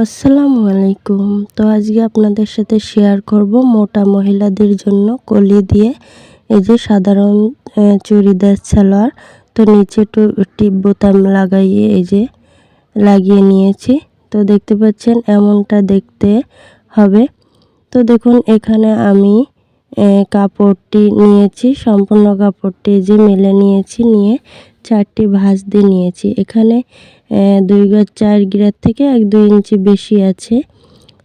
আসসালামু আলাইকুম তো আজকে আপনাদের সাথে শেয়ার করব মোটা মহিলাদের জন্য কলি দিয়ে। এই যে সাধারণ চুড়িদার, সালোয়ার। তো নিচে টিপ বোতাম লাগাইয়ে এই যে লাগিয়ে নিয়েছি। তো দেখতে পাচ্ছেন এমনটা দেখতে হবে। তো দেখুন এখানে আমি কাপড়টি নিয়েছি। সম্পূর্ণ কাপড়টি যে মেলে নিয়েছি নিয়ে। চারটি ভাঁজ দিয়ে নিয়েছি। এখানে দুই গজ চার গিরার থেকে এক দুই ইঞ্চি বেশি আছে।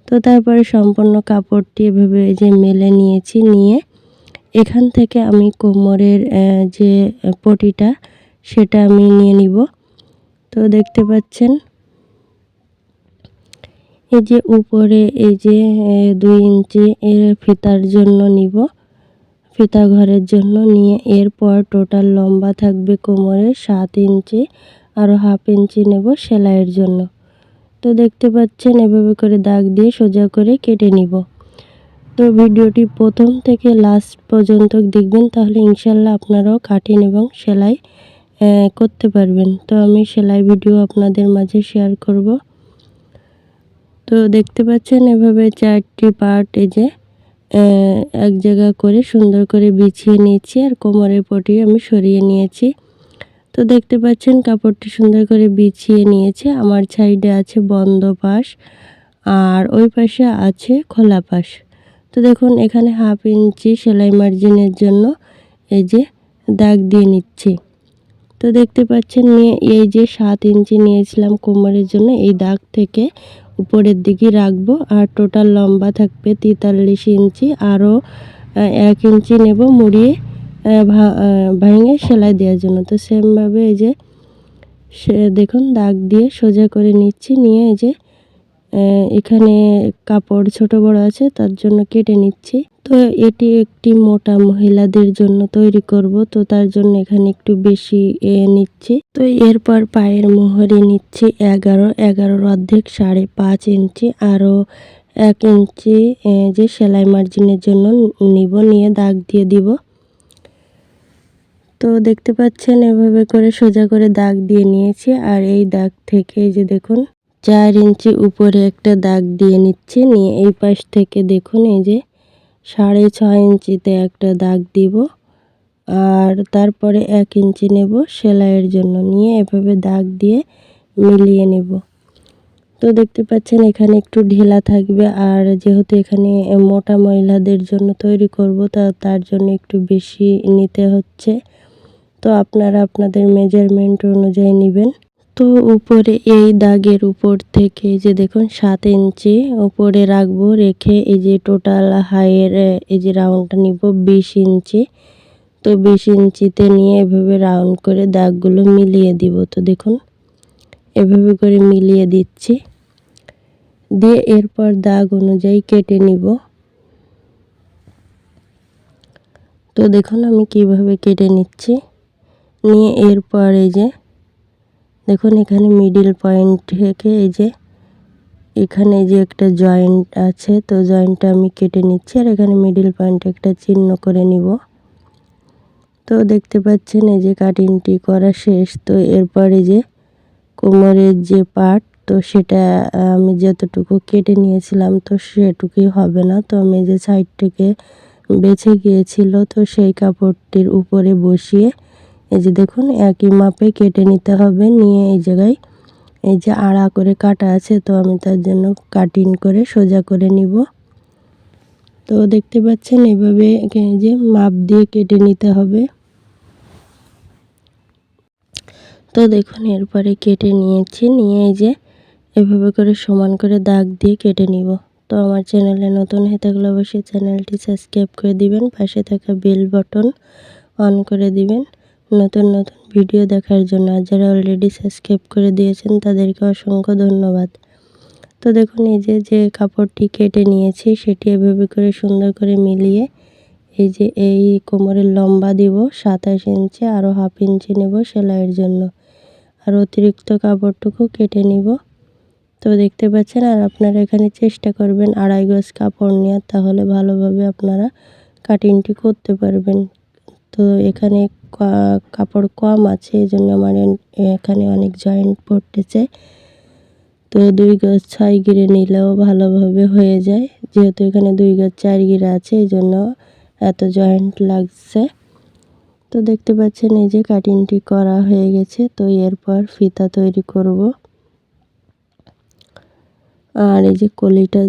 তো তারপরে সম্পূর্ণ কাপড়টি এভাবে যে মেলে নিয়েছি, নিয়ে এখান থেকে আমি কোমরের যে পটিটা সেটা আমি নিয়ে নিব। তো দেখতে পাচ্ছেন, এই যে উপরে এই যে দুই ইঞ্চি এর ফিতার জন্য নিব। ফিতা ঘরের জন্য নিয়ে এরপর টোটাল লম্বা থাকবে কোমরে সাত ইঞ্চি আরও হাফ ইঞ্চি নেব সেলাইয়ের জন্য। তো দেখতে পাচ্ছেন, এভাবে করে দাগ দিয়ে সোজা করে কেটে নিব। তো ভিডিওটি প্রথম থেকে লাস্ট পর্যন্ত দেখবেন, তাহলে ইনশাল্লাহ আপনারাও কাটিং এবং সেলাই করতে পারবেন। তো আমি সেলাই ভিডিও আপনাদের মাঝে শেয়ার করব। তো দেখতে পাচ্ছেন, এভাবে চারটি পার্ট এই যে এক জায়গা করে সুন্দর করে বিছিয়ে নিয়েছি আর কোমরের পটি আমি সরিয়ে নিয়েছি। তো দেখতে পাচ্ছেন কাপড়টি সুন্দর করে বিছিয়ে নিয়েছে। আমার সাইডে আছে বন্ধ পাশ আর ওই পাশে আছে খোলা পাশ। তো দেখুন, এখানে হাফ ইঞ্চি সেলাই মার্জিনের জন্য এই যে দাগ দিয়ে নিচ্ছি। তো দেখতে পাচ্ছেন নিয়ে এই যে সাত ইঞ্চি নিয়েছিলাম কোমরের জন্য, এই দাগ থেকে উপরের দিকে রাখব আর টোটাল লম্বা থাকবে তেতাল্লিশ ইঞ্চি। আরও এক ইঞ্চি নেব মুড়িয়ে ভেঙে সেলাই দেওয়ার জন্য। তো সেমভাবে এই যে সে, দেখুন, দাগ দিয়ে সোজা করে নিচ্ছি। নিয়ে এই যে এখানে কাপড় ছোট বড় আছে, তার জন্য কেটে নিচ্ছি। তো এটি একটি মোটা মহিলাদের জন্য তৈরি করব, তো তার জন্য এখানে একটু বেশি, এ, নিচ্ছি। তো এরপর পায়ের মোহরে নিচ্ছি এগারো, এগারোর অর্ধেক সাড়ে পাঁচ ইঞ্চি, আরও এক ইঞ্চি যে সেলাই মার্জিনের জন্য নিব, নিয়ে দাগ দিয়ে দিব। তো দেখতে পাচ্ছেন, এভাবে করে সোজা করে দাগ দিয়ে নিয়েছি, আর এই দাগ থেকে যে দেখুন চার ইঞ্চি উপরে একটা দাগ দিয়ে নিচ্ছি। নিয়ে এই পাশ থেকে দেখুন, এই যে সাড়ে ছয় ইঞ্চিতে একটা দাগ দিব। আর তারপরে এক ইঞ্চি নেব সেলাইয়ের জন্য। নিয়ে এভাবে দাগ দিয়ে মিলিয়ে নেব। তো দেখতে পাচ্ছেন, এখানে একটু ঢিলা থাকবে। আর যেহেতু এখানে মোটা মহিলাদের জন্য তৈরি করব, তা তার জন্য একটু বেশি নিতে হচ্ছে। তো আপনারা আপনাদের মেজারমেন্ট অনুযায়ী নেবেন। তো উপরে এই দাগের উপর থেকে যে দেখুন সাত ইঞ্চি উপরে রাখব, রেখে এই যে টোটাল হাইয়ের এই যে রাউন্ডটা নিব বিশ ইঞ্চি। তো বিশ ইঞ্চিতে নিয়ে এভাবে রাউন্ড করে দাগগুলো মিলিয়ে দিব। তো দেখুন এভাবে করে মিলিয়ে দিচ্ছি। দিয়ে এরপর দাগ অনুযায়ী কেটে নিব। তো দেখুন আমি কীভাবে কেটে নিচ্ছি। নিয়ে এরপর এই যে দেখুন, এখানে মিডিল পয়েন্ট থেকে এই যে, এখানে যে একটা জয়েন্ট আছে, তো জয়েন্টটা আমি কেটে নিচ্ছি আর এখানে মিডিল পয়েন্টে একটা চিহ্ন করে নিব। তো দেখতে পাচ্ছেন, এই যে কাটিংটি করা শেষ, তো এরপরে যে কোমরের যে পার্ট তো সেটা আমি যতটুকু কেটে নিয়েছিলাম, তো সেটুকুই হবে না। তো আমি যে সাইড থেকে বেছে গিয়েছিল, তো সেই কাপড়টির উপরে বসিয়ে এই যে দেখুন, একই মাপে কেটে নিতে হবে। নিয়ে এই জায়গায় এই যে আড়া করে কাটা আছে, তো আমি তার জন্য কাটিং করে সোজা করে নিব। তো দেখতে পাচ্ছেন, এভাবে যে মাপ দিয়ে কেটে নিতে হবে। তো দেখুন, এরপরে কেটে নিয়েছি, নিয়ে এই যে এভাবে করে সমান করে দাগ দিয়ে কেটে নিব। তো আমার চ্যানেলে নতুন হয়ে থাকলে অবশ্যই চ্যানেলটি সাবস্ক্রাইব করে দিবেন, পাশে থাকা বেল বটন অন করে দিবেন। নতুন নতুন ভিডিও দেখার জন্য আর যারা অলরেডি সাবস্ক্রাইব করে দিয়েছেন, তাদেরকে অসংখ্য ধন্যবাদ। তো দেখুন, এই যে যে কাপড়টি কেটে নিয়েছি, সেটি এভাবে করে সুন্দর করে মিলিয়ে এই যে, এই কোমরের লম্বা দিব, সাতাশ ইঞ্চি আরও হাফ ইঞ্চি নেব সেলাইয়ের জন্য। আর অতিরিক্ত কাপড়টুকু কেটে নিব। তো দেখতে পাচ্ছেন, আর আপনারা এখানে চেষ্টা করবেন আড়াই গজ কাপড় নেওয়ার, তাহলে ভালোভাবে আপনারা কাটিংটি করতে পারবেন। তো এখানে কাপড় কম আছে এই জন্য আমার এখানে অনেক জয়েন্ট পড়তেছে। তো দুই গজ ছয় গিরে নিলেও ভালোভাবে হয়ে যায়। যেহেতু এখানে দুই গজ চার গিরে আছে এই জন্য এত জয়েন্ট লাগছে। তো দেখতে পাচ্ছেন, এই যে কাটিংটি করা হয়ে গেছে। তো এরপর ফিতা তৈরি করব। আর এই যে কলিটা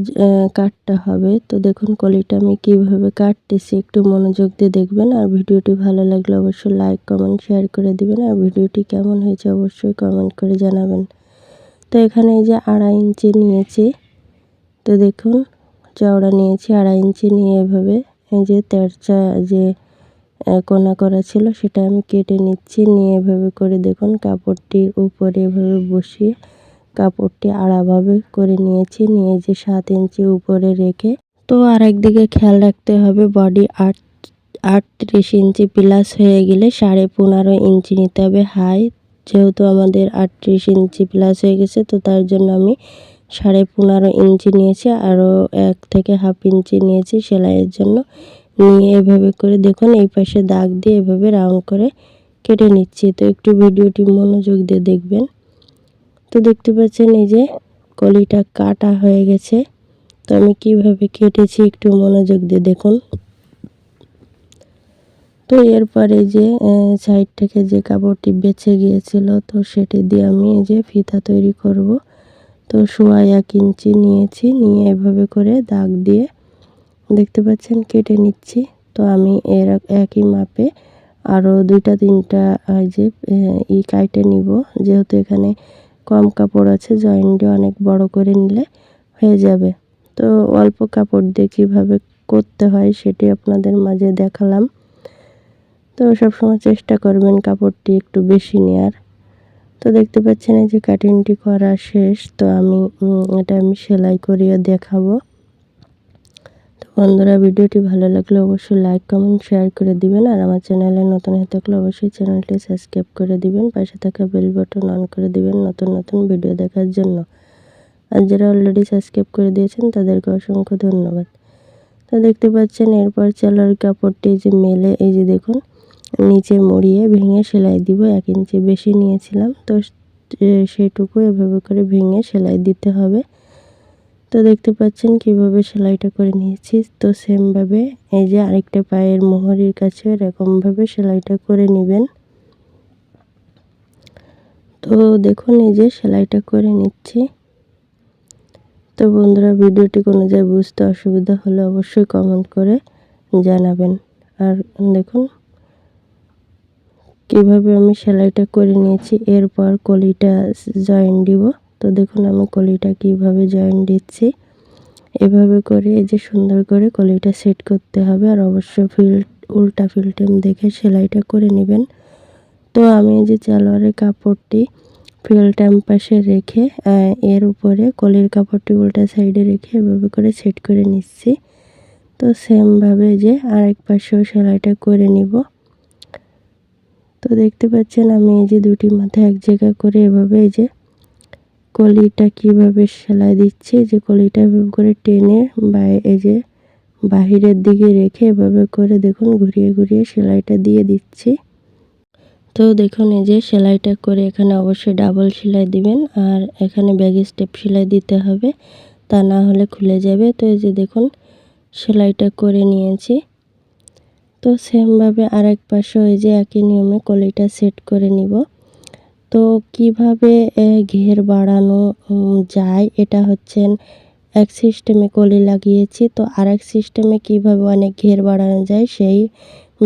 কাটতে হবে। তো দেখুন কলিটা আমি কীভাবে কাটতেছি, একটু মনোযোগ দিয়ে দেখবেন। আর ভিডিওটি ভালো লাগলে অবশ্যই লাইক কমেন্ট শেয়ার করে দিবেন। আর ভিডিওটি কেমন হয়েছে অবশ্যই কমেন্ট করে জানাবেন। তো এখানে এই যে আড়াই ইঞ্চি নিয়েছি। তো দেখুন, চওড়া নিয়েছি আড়াই ইঞ্চি নিয়ে এভাবে। এই যে তেরচা, যে কোনা করা ছিল সেটা আমি কেটে নিচ্ছি। নিয়ে এভাবে করে দেখুন কাপড়টির উপরে এভাবে বসিয়ে কাপড়টি আড়াভাবে করে নিয়েছি, নিয়ে যে সাত ইঞ্চি উপরে রেখে। তো আর একদিকে খেয়াল রাখতে হবে, বডি আট, আটত্রিশ ইঞ্চি প্লাস হয়ে গেলে সাড়ে পনেরো ইঞ্চি নিতে হবে হাই। যেহেতু আমাদের আটত্রিশ ইঞ্চি প্লাস হয়ে গেছে, তো তার জন্য আমি সাড়ে পনেরো ইঞ্চি নিয়েছি, আরও এক থেকে হাফ ইঞ্চি নিয়েছি সেলাইয়ের জন্য। নিয়ে এভাবে করে দেখুন, এই পাশে দাগ দিয়ে এভাবে রাউন্ড করে কেটে নিচ্ছি। তো একটু ভিডিওটি মনোযোগ দিয়ে দেখবেন। তো দেখতে পাচ্ছেন এই যে কলিটা কাটা হয়ে গেছে। তো আমি কীভাবে কেটেছি একটু মনোযোগ দিয়ে দেখুন। তো এরপরে যে সাইড থেকে যে কাপড়টি বেঁচে গিয়েছিল, তো সেটি দিয়ে আমি এই যে ফিতা তৈরি করব। তো সোয়া এক ইঞ্চি নিয়েছি, নিয়ে এভাবে করে দাগ দিয়ে দেখতে পাচ্ছেন কেটে নিচ্ছি। তো আমি এর একই মাপে আরও দুইটা তিনটা যে ই কাইটে নিব। যেহেতু এখানে কম কাপড় আছে জয়েন্টে অনেক বড় করে নিলে হয়ে যাবে। তো অল্প কাপড় দিয়ে কীভাবে করতে হয় সেটি আপনাদের মাঝে দেখালাম। তো সবসময় চেষ্টা করবেন কাপড়টি একটু বেশি নেওয়ার তো দেখতে পাচ্ছেন এই যে কাটিংটি করা শেষ, তো আমি এটা আমি সেলাই করিয়ে দেখাবো। বন্ধুরা, ভিডিওটি ভালো লাগলে অবশ্যই লাইক কমেন্ট শেয়ার করে দিবেন। আর আমার চ্যানেলে নতুন হয়ে থাকলে অবশ্যই চ্যানেলটি সাবস্ক্রাইব করে দিবেন। পাশে থাকা বেল বাটন অন করে দিবেন নতুন নতুন ভিডিও দেখার জন্য। আর যারা অলরেডি সাবস্ক্রাইব করে দিয়েছেন, তাদেরকে অসংখ্য ধন্যবাদ। তো দেখতে পাচ্ছেন, এরপর চালার কাপড়টি যে মেলে, এই যে দেখুন, নিচে মুড়িয়ে ভেঙে সেলাই দিব। এক ইঞ্চি বেশি নিয়েছিলাম, তো সেটুকু এভাবে করে ভেঙে সেলাই দিতে হবে। তো দেখতে পাচ্ছেন কীভাবে সেলাইটা করে নিয়েছি। তো সেমভাবে এই যে আরেকটা পায়ের মোহরির কাছে এরকমভাবে সেলাইটা করে নেবেন। তো দেখুন এই যে সেলাইটা করে নিচ্ছি। তো বন্ধুরা, ভিডিওটি কোনো জায়গায় বুঝতে অসুবিধা হলে অবশ্যই কমেন্ট করে জানাবেন। আর দেখুন কীভাবে আমি সেলাইটা করে নিয়েছি। এরপর কলিটা জয়েন দিব। তো দেখুন আমি কলিটা কীভাবে জয়েন দিচ্ছি। এভাবে করে এই যে সুন্দর করে কলিটা সেট করতে হবে আর অবশ্যই ফিল উল্টা ফিল্টেম দেখে সেলাইটা করে নেবেন। তো আমি এই যে চালোয়ারের কাপড়টি ফিল্টাম পাশে রেখে এর উপরে কলির কাপড়টি উল্টা সাইডে রেখে এভাবে করে সেট করে নিচ্ছি। তো সেমভাবে যে আরেক পাশেও সেলাইটা করে নিব। তো দেখতে পাচ্ছেন আমি এই যে দুটি মাথা এক জায়গা করে এভাবে এই যে কলিটা কীভাবে সেলাই দিচ্ছি, যে কলিটা এভাবে করে টেনে বা এই যে বাহিরের দিকে রেখে এভাবে করে দেখুন ঘুরিয়ে ঘুরিয়ে সেলাইটা দিয়ে দিচ্ছি। তো দেখুন এই যে সেলাইটা করে এখানে অবশ্যই ডাবল সেলাই দিবেন, আর এখানে ব্যাগ স্টেপ সেলাই দিতে হবে, তা না হলে খুলে যাবে। তো এই যে দেখুন সেলাইটা করে নিয়েছি। তো সেমভাবে আরেক পাশে ওই যে একই নিয়মে কলিটা সেট করে নিব। তো কীভাবে ঘের বাড়ানো যায়? এটা হচ্ছেন এক সিস্টেমে কলি লাগিয়েছি। তো আরেক সিস্টেমে কীভাবে অনেক ঘের বাড়ানো যায়, সেই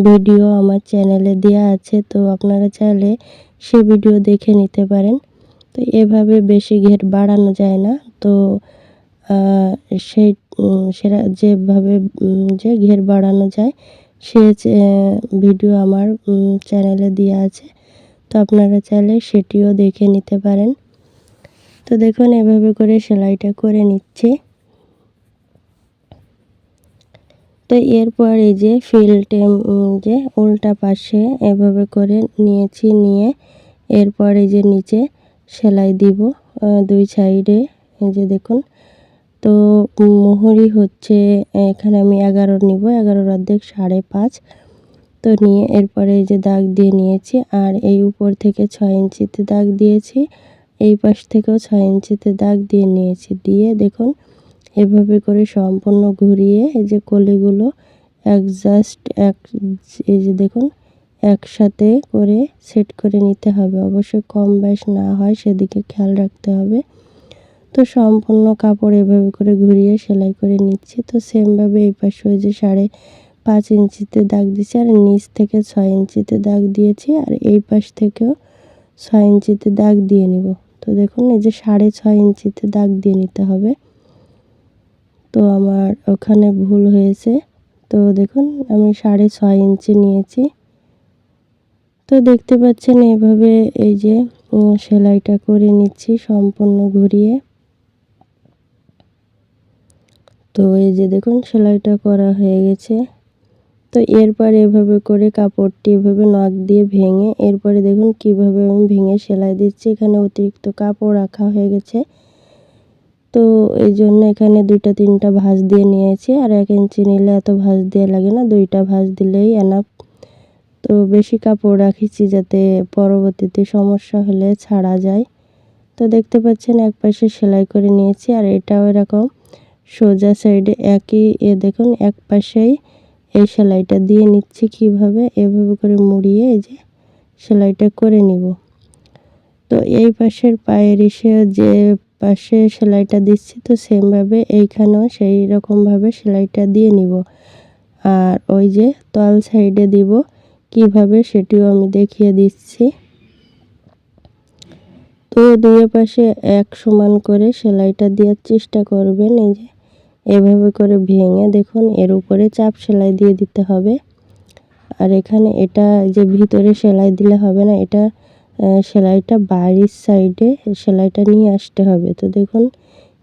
ভিডিও আমার চ্যানেলে দেওয়া আছে। তো আপনারা চাইলে সে ভিডিও দেখে নিতে পারেন। তো এভাবে বেশি ঘের বাড়ানো যায় না। তো সেই সেটা যেভাবে যে ঘের বাড়ানো যায়, সে ভিডিও আমার চ্যানেলে দেওয়া আছে। তো আপনারা চাইলে সেটিও দেখে নিতে পারেন। তো দেখুন, এভাবে করে সেলাইটা করে নিচ্ছে। তো এরপর এই যে ফিল্টেম যে উল্টা পাশে এভাবে করে নিয়েছি, নিয়ে এরপর এই যে নিচে সেলাই দিব দুই সাইডে। এই যে দেখুন, তো মোহরি হচ্ছে, এখানে আমি এগারো নিব, এগারোর অর্ধেক সাড়ে পাঁচ। তো নিয়ে এরপরে এই যে দাগ দিয়ে নিয়েছি আর এই উপর থেকে ছয় ইঞ্চিতে দাগ দিয়েছি, এই পাশ থেকেও ছয় ইঞ্চিতে দাগ দিয়ে নিয়েছি। দিয়ে দেখুন, এভাবে করে সম্পূর্ণ ঘুরিয়ে এই যে কলিগুলো অ্যাডজাস্ট এক, এই যে দেখুন, একসাথে করে সেট করে নিতে হবে। অবশ্যই কম বেশ না হয়, সেদিকে খেয়াল রাখতে হবে। তো সম্পূর্ণ কাপড় এভাবে করে ঘুরিয়ে সেলাই করে নিচ্ছি। তো সেমভাবে এই পাশে ওই যে সাড়ে পাঁচ ইঞ্চিতে দাগ দিয়েছি আর নিচ থেকে ছয় ইঞ্চিতে দাগ দিয়েছি আর এই পাশ থেকেও ছয় ইঞ্চিতে দাগ দিয়ে নিব। তো দেখুন, এই যে সাড়ে ছয় ইঞ্চিতে দাগ দিয়ে নিতে হবে। তো আমার ওখানে ভুল হয়েছে। তো দেখুন, আমি সাড়ে ছয় ইঞ্চি নিয়েছি। তো দেখতে পাচ্ছেন, এইভাবে এই যে সেলাইটা করে নিচ্ছি সম্পূর্ণ ঘুরিয়ে। তো এই যে দেখুন, সেলাইটা করা হয়ে গেছে। তো এরপর এভাবে করে কাপড়টি এভাবে নখ দিয়ে ভেঙে, এরপরে দেখুন কীভাবে আমি ভেঙে সেলাই দিচ্ছি। এখানে অতিরিক্ত কাপড় রাখা হয়ে গেছে। তো এই জন্য এখানে দুইটা, তিনটা ভাঁজ দিয়ে নিয়েছি। আর এক ইঞ্চি নিলে এত ভাঁজ দিয়ে লাগে না, দুইটা ভাঁজ দিলেই এনাফ তো বেশি কাপড় রাখিছি যাতে পরবর্তীতে সমস্যা হলে ছাড়া যায়। তো দেখতে পাচ্ছেন এক পাশে সেলাই করে নিয়েছি, আর এটাও এরকম সোজা সাইডে একই, এ দেখুন এক পাশেই এই সেলাইটা দিয়ে নিচ্ছি কীভাবে? এভাবে করে মুড়িয়ে এই যে সেলাইটা করে নিব। তো এই পাশের পায়ের এসে যে পাশে সেলাইটা দিচ্ছি, তো সেমভাবে এইখানেও সেই রকমভাবে সেলাইটা দিয়ে নিব। আর ওই যে তল সাইডে দিব, কীভাবে সেটিও আমি দেখিয়ে দিচ্ছি। তো দুই পাশে এক সমান করে সেলাইটা দেওয়ার চেষ্টা করবেন, এই যে এভাবে করে ভেঙে দেখুন, এর উপরে চাপ সেলাই দিয়ে দিতে হবে। আর এখানে এটা যে ভিতরে সেলাই দিলে হবে না, এটা সেলাইটা বাইরের সাইডে সেলাইটা নিয়ে আসতে হবে। তো দেখুন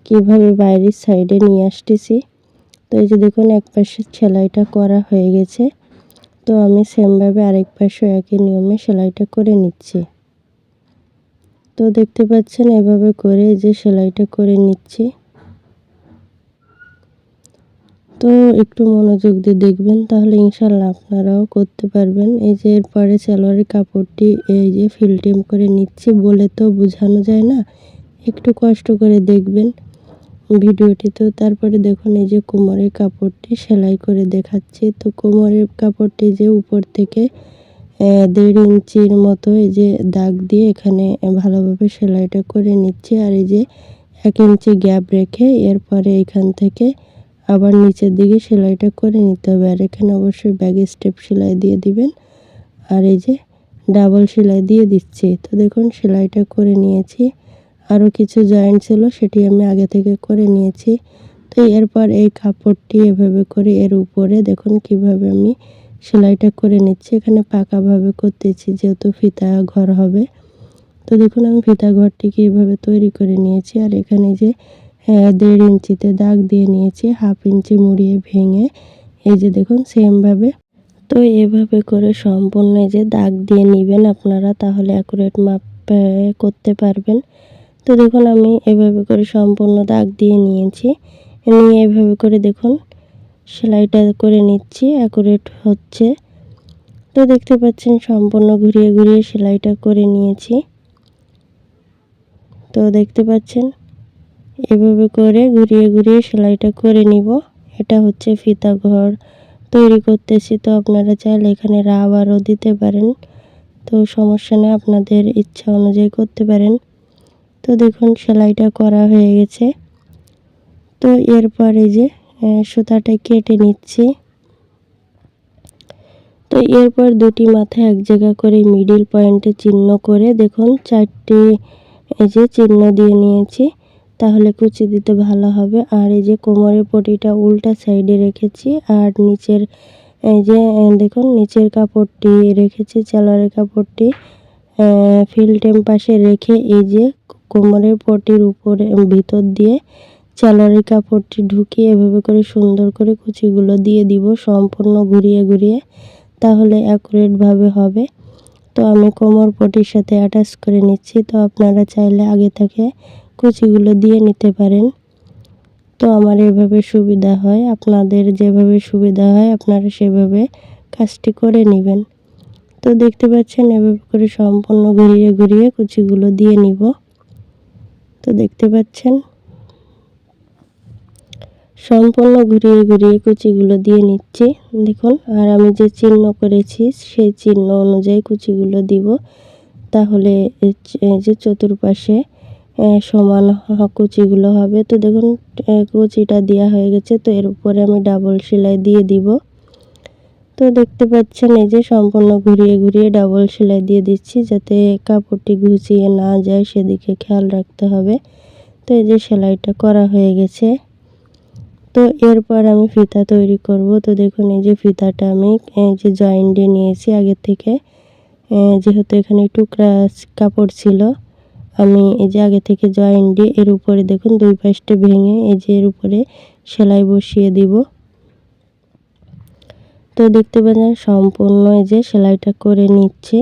কীভাবে বাইরের সাইডে নিয়ে আসতেছি। তো এই যে দেখুন, এক পাশে সেলাইটা করা হয়ে গেছে। তো আমি সেমভাবে আরেক পাশে একই নিয়মে সেলাইটা করে নিচ্ছি। তো দেখতে পাচ্ছেন, এভাবে করে যে সেলাইটা করে নিচ্ছি। তো একটু মনোযোগ দিয়ে দেখবেন, তাহলে ইনশাল্লাহ আপনারাও করতে পারবেন। এই যে এরপরে সালোয়ারের কাপড়টি, এই যে ফিল্টিম করে নিচ্ছি বলে তো বোঝানো যায় না। একটু কষ্ট করে দেখবেন ভিডিওটি। তো তারপরে দেখুন, এই যে কোমরের কাপড়টি সেলাই করে দেখাচ্ছি। তো কোমরের কাপড়টি যে উপর থেকে দেড় ইঞ্চির মতো এই যে দাগ দিয়ে এখানে ভালোভাবে সেলাইটা করে নিচ্ছি। আর এই যে এক ইঞ্চি গ্যাপ রেখে এরপরে এখান থেকে আবার নিচের দিকে সেলাইটা করে নিতে হবে। আর এখানে অবশ্যই ব্যাগে স্টেপ সেলাই দিয়ে দিবেন। আর এই যে ডাবল সেলাই দিয়ে দিচ্ছি। তো দেখুন, সেলাইটা করে নিয়েছি। আরও কিছু জয়েন্ট ছিল, সেটি আমি আগে থেকে করে নিয়েছি। তো এরপর এই কাপড়টি এভাবে করে এর উপরে দেখুন কীভাবে আমি সেলাইটা করে নিচ্ছি। এখানে পাকাভাবে করতেছি, যেহেতু ফিতা ঘর হবে। তো দেখুন, আমি ফিতা ঘরটিকে এভাবে তৈরি করে নিয়েছি। আর এখানে যে দেড় ইঞ্চিতে দাগ দিয়ে নিয়েছি, হাফ ইঞ্চি মুড়িয়ে ভেঙে। এই যে দেখুন, সেমভাবে। তো এভাবে করে সম্পূর্ণ যে দাগ দিয়ে নেবেন আপনারা, তাহলে অ্যাকুরেট মাপ করতে পারবেন। তো দেখুন, আমি এভাবে করে সম্পূর্ণ দাগ দিয়ে নিয়েছি। নিয়ে এভাবে করে দেখুন, সেলাইটা করে নিচ্ছি অ্যাকুরেট হচ্ছে। তো দেখতে পাচ্ছেন, সম্পূর্ণ ঘুরিয়ে ঘুরিয়ে সেলাইটা করে নিয়েছি। তো দেখতে পাচ্ছেন এভাবে করে ঘুরিয়ে ঘুরিয়ে সেলাইটা করে নিব। এটা হচ্ছে ফিতা ঘর তৈরি করতেছি। তো আপনারা চাইলে এখানে রাবারও দিতে পারেন। তো সমস্যা নেই, আপনাদের ইচ্ছা অনুযায়ী করতে পারেন। তো দেখুন, সেলাইটা করা হয়ে গেছে। তো এরপরে যে সুতাটা কেটে নিচ্ছি। তো এরপর দুটি মাথায় এক জায়গা করে মিডিল পয়েন্টে চিহ্ন করে দেখুন, চারটি, এই যে, চিহ্ন দিয়ে নিয়েছি। তাহলে কুচি দিতে ভালো হবে। আর এই যে কোমরের পটিটা উল্টা সাইডে রেখেছি, আর নিচের, এই যে দেখুন, নিচের কাপড়টি রেখেছি চালারের কাপড়টি ফিল্টেম পাশে রেখে এই যে কোমরের পটির উপরে, ভিতর দিয়ে চালারের কাপড়টি ঢুকিয়ে এভাবে করে সুন্দর করে কুচিগুলো দিয়ে দিব, সম্পূর্ণ ঘুরিয়ে ঘুরিয়ে, তাহলে অ্যাকুরেটভাবে হবে। তো আমি কোমর পটির সাথে অ্যাটাচ করে নিচ্ছি। তো আপনারা চাইলে আগে থেকে কুচিগুলো দিয়ে নিতে পারেন। তো আমার এভাবে সুবিধা হয়। আপনাদের যেভাবে সুবিধা হয়, আপনারা সেভাবে কাজটি করে নেবেন। তো দেখতে পাচ্ছেন, এভাবে করে সম্পূর্ণ ঘুরিয়ে ঘুরিয়ে কুচিগুলো দিয়ে নিব। তো দেখতে পাচ্ছেন, সম্পূর্ণ ঘুরিয়ে ঘুরিয়ে কুচিগুলো দিয়ে নিচ্ছি। দেখুন, আর আমি যে চিহ্ন করেছি, সেই চিহ্ন অনুযায়ী কুচিগুলো দিব। তাহলে যে চতুর্পাশে সমান কুচিগুলো হবে। তো দেখুন কুচিটা দেওয়া হয়ে গেছে। তো এর উপরে আমি ডাবল সেলাই দিয়ে দিব। তো দেখতে পাচ্ছেন, এই যে সম্পূর্ণ ঘুরিয়ে ঘুরিয়ে ডাবল সেলাই দিয়ে দিচ্ছি যাতে কাপড়টি ঘুচিয়ে না যায়, সেদিকে খেয়াল রাখতে হবে। তো এই যে সেলাইটা করা হয়ে গেছে। তো এরপর আমি ফিতা তৈরি করব। তো দেখুন, এই যে ফিতাটা আমি যে জয়েন্ট নিয়েছি আগের থেকে। যেহেতু এখানে টুকরা কাপড় ছিল আমি এই যে আগে থেকে জয়েন্ট দিয়ে এর উপরে দেখুন দুই পাশটা ভেঙে এই যে এর উপরে সেলাই বসিয়ে দিব। তো দেখতে পাচ্ছেন সম্পূর্ণ এই যে সেলাইটা করে নিচ্ছে।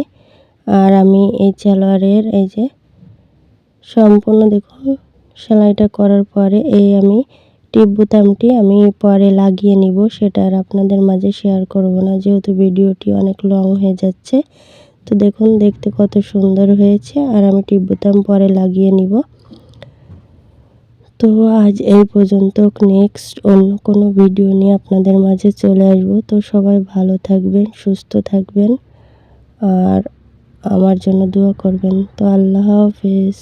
আর আমি এই সালোয়ারের এই যে সম্পূর্ণ দেখুন সেলাইটা করার পরে এই আমি টিপ বোতামটি আমি পরে লাগিয়ে নিব, সেটা আর আপনাদের মাঝে শেয়ার করব না, যেহেতু ভিডিওটি অনেক লং হয়ে যাচ্ছে। তো দেখুন, দেখতে কত সুন্দর হয়েছে আর আমি টিপ বোতাম পরে লাগিয়ে নিব। তো আজ এই পর্যন্ত, নেক্সট অন্য কোনো ভিডিও নিয়ে আপনাদের মাঝে চলে আসব। তো সবাই ভালো থাকবেন, সুস্থ থাকবেন আর আমার জন্য দোয়া করবেন। তো আল্লাহ হাফেজ।